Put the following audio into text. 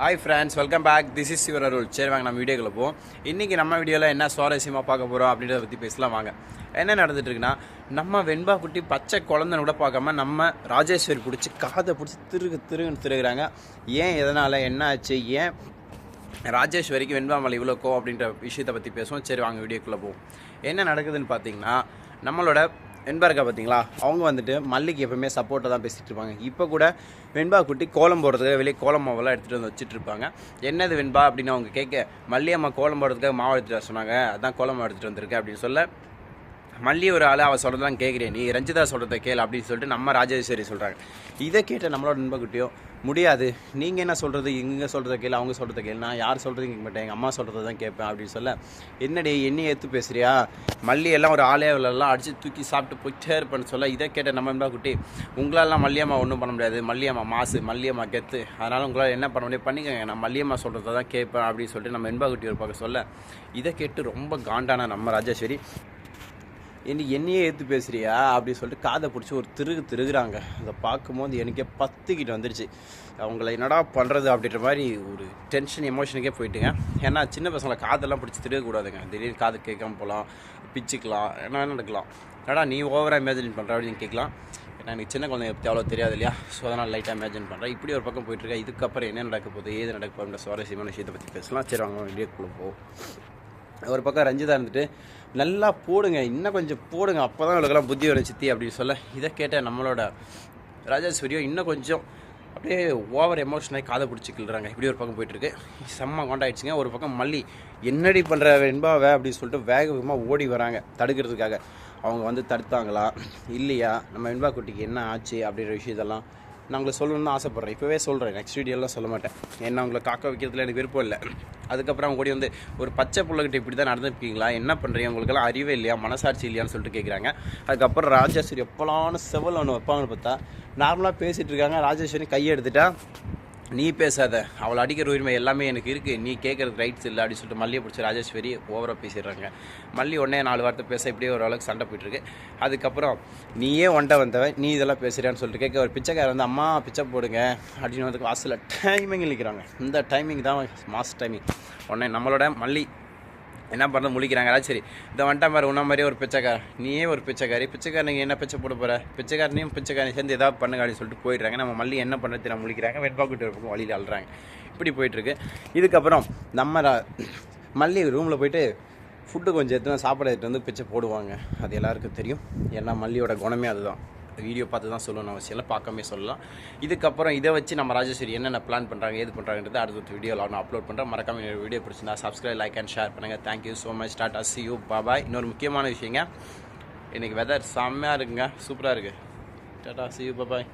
Hi friends welcome back this is your Arul சரி வாங்க நம்ம வீடியோக்குள்ள போவோம். இன்றைக்கி நம்ம வீடியோவில் என்ன சுவாரஸ்யமாக பார்க்க போகிறோம் அப்படின்றத பற்றி பேசலாம். வாங்க. என்ன நடந்துட்டு இருக்குன்னா நம்ம வெண்பா குட்டி பச்சை குழந்தைன்னு கூட பார்க்காம நம்ம ராஜேஸ்வரி பிடிச்சி காதை பிடிச்சி திருகு திருகுன்னு திருகுறாங்க. ஏன் எதனால் என்ன ஆச்சு? ஏன் ராஜேஸ்வரிக்கு வெண்பா மலை இவ்வளோ கோ அப்படின்ற விஷயத்தை பற்றி பேசுவோம். சரி வாங்க வீடியோக்குள்ளே போவோம். என்ன நடக்குதுன்னு பார்த்தீங்கன்னா நம்மளோட வெண்பா இருக்கா பார்த்தீங்களா? அவங்க வந்துட்டு மல்லிக்கு எப்பவுமே சப்போர்ட்டாக தான் பேசிகிட்டு இருப்பாங்க. இப்போ கூட வெண்பா குட்டி கோலம் போடுறதுக்காக வெளியே கோலம் மாவெல்லாம் எடுத்துகிட்டு வந்து வச்சுட்டு இருப்பாங்க. என்னது வெண்பா அப்படின்னு அவங்க கேட்க மல்லியம்மா கோலம் போடுறதுக்காக மாவு எடுத்துகிட்டு வர சொன்னாங்க. அதான் கோலம் மாவு எடுத்துகிட்டு வந்திருக்கேன் அப்படின்னு சொல்ல மல்லி ஒரு ஆள் அவள் சொல்கிறதான் கேட்குறேன். நீ ரஞ்சிதா சொல்கிறத கேள் அப்படின்னு சொல்லிட்டு நம்ம ராஜேஸ்வரி சொல்கிறாங்க இதை கேட்ட நம்மளோட நண்பர்கிட்டயோ முடியாது. நீங்கள் என்ன சொல்கிறது இங்கே சொல்கிறத கேள் அவங்க சொல்கிறத கேள். நான் யார் சொல்கிறது கேட்க மாட்டேன். எங்கள் அம்மா சொல்கிறத தான் கேட்பேன் அப்படின்னு சொல்ல என்னடி என்னையை எடுத்து பேசுகிறியா மல்லி எல்லாம் ஒரு ஆளே எல்லாம் அடித்து தூக்கி சாப்பிட்டு போயிட்டே இருப்பேன்னு சொல்ல இதை கேட்ட நம்ம நண்பா குட்டி உங்களாலாம் மல்லியம்மா ஒன்றும் பண்ண முடியாது. மல்லியம்மா மாசு மல்லியம்மா கெத்து. அதனால் உங்களால் என்ன பண்ண முடியும்? பண்ணிக்கோங்க. நான் மல்லியம்மா சொல்கிறத தான் கேட்பேன் அப்படின்னு சொல்லிட்டு நம்ம என்பா குட்டி ஒரு பக்கம் சொல்ல இதை கேட்டு ரொம்ப காண்டான நம்ம ராஜேஸ்வரி என்ன என்னையே ஏற்று பேசுகிறியா அப்படின்னு சொல்லிட்டு காதை பிடிச்சி ஒரு திருகு திருகுறாங்க. அதை பார்க்கும்போது எனக்கே பத்துக்கிட்டு வந்துடுச்சு அவங்கள என்னடா பண்ணுறது அப்படின்ற மாதிரி ஒரு டென்ஷன் எமோஷனுக்கே போயிட்டுங்க. ஏன்னா சின்ன பசங்களை காதெல்லாம் பிடிச்சி திருகக்கூடாதுங்க. திடீர்னு காது கேட்காம போகலாம் பிச்சுக்கலாம் என்ன நடக்கலாம். என்னடா நீ ஓவராக இமேஜின் பண்ணுற அப்படின்னு கேட்கலாம். ஏன்னா எனக்கு சின்ன குழந்தைங்க பற்றி அவ்வளோ தெரியாது இல்லையா? ஸோ அதனால் லைட்டாக இமேஜின் பண்ணுறேன் இப்படி ஒரு பக்கம் போயிட்டுருக்கேன். இதுக்கப்புறம் என்ன நடக்க போகுது ஏது நடக்க போகுதுன்ற சுவாரஸ்யமான விஷயத்தை பற்றி பேசலாம். சரி வாங்க வீடியோக்குள்ளே போ. ஒரு பக்கம் ரஞ்சிதா இருந்துட்டு நல்லா போடுங்க இன்னும் கொஞ்சம் போடுங்க அப்போ தான் இவளுக்கெல்லாம் புத்தி வரும் சித்தி அப்படின்னு சொல்ல இதை கேட்ட நம்மளோட ராஜேஸ்வரியோ இன்னும் கொஞ்சம் அப்படியே ஓவர் எமோஷனாகி காதை பிடிச்சிக்கிறாங்க இப்படி ஒரு பக்கம் போயிட்டுருக்கு. செம்ம கொண்டாயிடுச்சுங்க ஒரு பக்கம் மல்லி என்னடி பண்ணுற வெண்பாவை அப்படின்னு சொல்லிட்டு வேக வேகமாக ஓடி வராங்க தடுக்கிறதுக்காக. அவங்க வந்து தடுத்தாங்களா? இல்லையா நம்ம வெண்பா குட்டிக்கு என்ன ஆச்சு? அப்படின்ற விஷயத்தெல்லாம் நான் உங்களுக்கு சொல்லணும்னு ஆசைப்பட்றேன். இப்போவே சொல்கிறேன் நெக்ஸ்ட் வீடியோலாம் சொல்ல மாட்டேன். ஏன்னா உங்களை காக்க வைக்கிறதுல எனக்கு விருப்பம் இல்லை. அதுக்கப்புறம் அவங்க கூட வந்து ஒரு பச்சை பிள்ளைகிட்ட இப்படி தான் நடந்துருக்கீங்களா? என்ன பண்ணுறீங்க உங்களுக்கெல்லாம் அறிவே இல்லையா? மனசாட்சி இல்லையான்னு சொல்லிட்டு கேட்குறாங்க அதுக்கப்புறம் ராஜேஸ்வரி எப்போலான செவல் ஒன்று வைப்பாங்கன்னு பார்த்தா நார்மலாக பேசிகிட்டு இருக்காங்க. ராஜேஸ்வரி கையை எடுத்துட்டா நீ பேசாத. அவளை அடிக்கிற உரிமை எல்லாமே எனக்கு இருக்குது நீ கேட்குறது ரைட்ஸ் இல்லை அப்படின்னு சொல்லிட்டு மல்லியை பிடிச்சி ராஜேஸ்வரி ஓவராக பேசிடுறாங்க. மல்லி உடனே நாலு வார்த்தை பேச இப்படியே ஓரளவுக்கு சண்டை போயிட்டுருக்கு அதுக்கப்புறம் நீயே ஒண்டை வந்தவன். நீ இதெல்லாம் பேசுகிறான்னு சொல்லிட்டு கேட்க ஒரு பிச்சைக்காரர் வந்து அம்மா பிச்சை போடுங்க. அப்படின்னு வந்து வாசலில் டைமிங் நிற்கிறாங்க இந்த டைமிங் தான் மாஸ் டைமிங் உடனே நம்மளோட மல்லி என்ன பண்ணுறது முழிக்கிறாங்களா சரி. இந்த வந்துட்டா மாதிரி உன்ன மாதிரியே ஒரு பிச்சைக்கார. நீயே ஒரு பிச்சைக்காரி. பிச்சைக்கார நீங்கள் என்ன பிச்சை போட போகிற பிச்சைக்காரனையும் பிச்சைக்காரனை சேர்ந்து ஏதாவது பண்ணுங்க அப்படின்னு சொல்லிட்டு போயிடுறாங்க. நம்ம மல்லி என்ன பண்ணுறது நான் முழிக்கிறாங்க. வெண்பாக்குட்டி பக்கம் வழியில் அழுறாங்க. இப்படி போயிட்டுருக்கு. இதுக்கப்புறம் நம்ம மல்லி ரூமில் போயிட்டு ஃபுட்டு கொஞ்சம் எடுத்துனா சாப்பாடு எடுத்துகிட்டு வந்து பிச்சை போடுவாங்க. அது எல்லாருக்கும் தெரியும். ஏன்னா மல்லியோட குணமே அதுதான். வீடியோ பார்த்து தான் சொல்லணும் அவசியம் இல்லை பார்க்காமே சொல்லலாம். இதுக்கப்புறம் இதை வச்சு நம்ம ராஜேஸ்வரி என்னென்ன பிளான் பண்ணுறாங்க ஏது பண்ணுறாங்கன்றது அடுத்த வீடியோவில் நான் அப்லோட் பண்ணுறேன் மறக்காம என்னோட வீடியோ பிடிச்சிருந்தா சப்ஸ்கிரைப் லைக் அண்ட் ஷேர் பண்ணுங்கள் தேங்க்யூ ஸோ மச் டாட்டா அஸ் யூ பாபாய் இன்னொரு முக்கியமான விஷயங்க. இன்றைக்கி வெதர் செம்மையாக இருக்குங்க. சூப்பராக இருக்குது டாட்டா சி யூ பாபாய்